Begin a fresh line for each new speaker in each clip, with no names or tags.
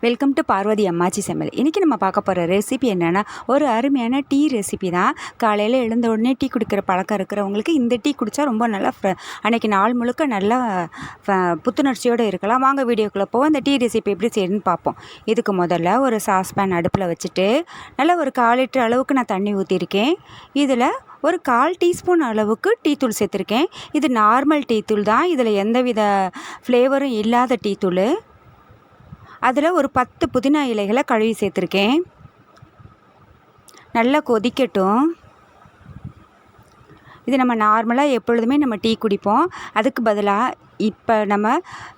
Welcome to Parvati அம்மாச்சி சமையல் இன்றைக்கி நம்ம பார்க்க போகிற ரெசிபி என்னென்னா ஒரு அருமையான டீ ரெசிபி தான். காலையில் எழுந்த உடனே டீ குடிக்கிற பழக்கம் இருக்கிறவங்களுக்கு இந்த டீ குடித்தா ரொம்ப நல்லா ஃப்ர அன்றைக்கி நாள் முழுக்க நல்லா ஃப- புத்துணர்ச்சியோடு இருக்கலாம். வாங்க வீடியோக்குள்ளே போவோம். அந்த டீ ரெசிபி எப்படி செய்யணும்னு பார்ப்போம். இதுக்கு முதல்ல ஒரு சாஸ்பேன் அடுப்பில் வச்சுட்டு நல்லா ஒரு கால் லிட்டர் அளவுக்கு நான் தண்ணி ஊற்றிருக்கேன் இதில் ஒரு கால் டீஸ்பூன் அளவுக்கு டீ தூள் சேர்த்துருக்கேன். இது நார்மல் டீ தூள் தான். இதில் எந்தவித ஃப்ளேவரும் இல்லாத டீ தூள். அதில் ஒரு பத்து புதினா இலைகளை கழுவி சேர்த்துருக்கேன். நல்லா கொதிக்கட்டும். இது நம்ம நார்மலாக எப்பொழுதுமே நம்ம டீ குடிப்போம். அதுக்கு பதிலாக இப்போ நம்ம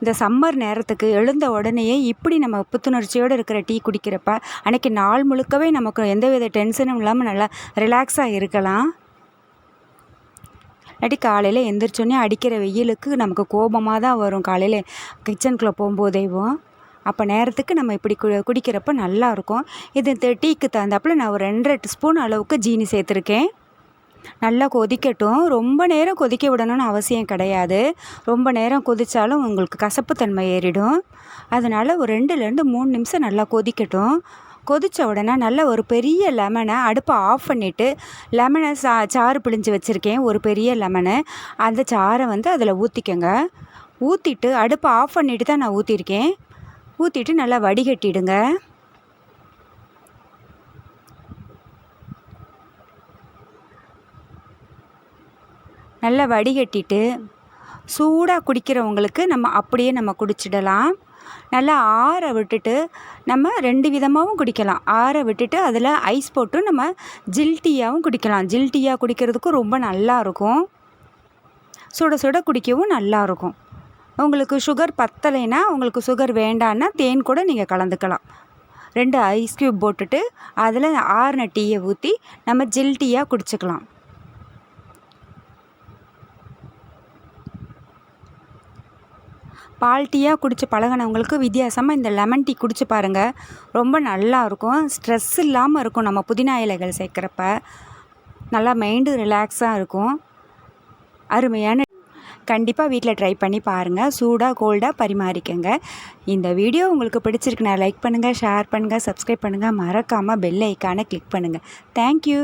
இந்த சம்மர் நேரத்துக்கு எழுந்த உடனேயே இப்படி நம்ம புத்துணர்ச்சியோடு இருக்கிற டீ குடிக்கிறப்ப அன்றைக்கி நாள் முழுக்கவே நமக்கு எந்தவித டென்ஷனும் இல்லாமல் நல்லா ரிலாக்ஸாக இருக்கலாம். இல்லாட்டி காலையில் எழுந்திரிச்சோன்னே அடிக்கிற வெயிலுக்கு நமக்கு கோபமாக தான் வரும். காலையில் கிச்சனுக்குள்ளே போகும்போதேவும். அப்போ நேரத்துக்கு நம்ம இப்படி கு குடிக்கிறப்ப நல்லாயிருக்கும் இது டீக்கு தகுந்தாப்புல நான் ஒரு ரெண்டரை ஸ்பூன் அளவுக்கு ஜீனி சேர்த்துருக்கேன். நல்லா கொதிக்கட்டும். ரொம்ப நேரம் கொதிக்க விடணும்னு அவசியம் கிடையாது. ரொம்ப நேரம் கொதித்தாலும் உங்களுக்கு கசப்புத்தன்மை ஏறிடும். அதனால் ஒரு ரெண்டுலேருந்து மூணு நிமிஷம் நல்லா கொதிக்கட்டும். கொதித்த உடனே நல்ல ஒரு பெரிய லெமனை அடுப்பை ஆஃப் பண்ணிவிட்டு லெமனை சா சாறு பிழிஞ்சு வச்சுருக்கேன். ஒரு பெரிய லெமனு. அந்த சாறை வந்து அதில் ஊற்றிக்கோங்க ஊற்றிட்டு அடுப்பை ஆஃப் பண்ணிவிட்டு தான் நான் ஊற்றிருக்கேன் ஊற்றிட்டு நல்லா வடிகட்டிடுங்க. நல்லா வடிகட்டிட்டு சூடாக குடிக்கிறவங்களுக்கு நம்ம அப்படியே நம்ம குடிச்சிடலாம். நல்லா ஆற விட்டுட்டு நம்ம ரெண்டு விதமாகவும் குடிக்கலாம். ஆற விட்டுட்டு அதில் ஐஸ் போட்டு நம்ம ஜில்டியாகவும் குடிக்கலாம். ஜில்டியாக குடிக்கிறதுக்கும் ரொம்ப நல்லா இருக்கும். சுட சுட குடிக்கவும் நல்லாயிருக்கும் உங்களுக்கு சுகர் பத்தலைன்னா உங்களுக்கு சுகர் வேண்டான்னா தேன் கூட நீங்கள் கலந்துக்கலாம். ரெண்டு ஐஸ் க்யூப் போட்டுட்டு அதில் ஆறுன டீயை ஊற்றி நம்ம ஜில் டீயாக குடிச்சுக்கலாம். பால் டீயாக குடித்து பழகினவங்களுக்கு வித்தியாசமாக இந்த லெமன் டீ குடிச்சு பாருங்கள் ரொம்ப நல்லா இருக்கும். ஸ்ட்ரெஸ் இல்லாமல் இருக்கும் நம்ம புதினா இலைகள் சேர்க்குறப்ப. நல்லா மைண்டு ரிலாக்ஸாக இருக்கும். அருமையான கண்டிப்பாக வீட்டில் ட்ரை பண்ணி பாருங்கள் சூடாக கோல்டாக பரிமாறிக்கங்க. இந்த வீடியோ உங்களுக்கு பிடிச்சிருக்குன்னா லைக் பண்ணுங்கள் ஷேர் பண்ணுங்கள் சப்ஸ்கிரைப் பண்ணுங்கள் மறக்காமல் பெல் ஐக்கானை கிளிக் பண்ணுங்கள் தேங்க்யூ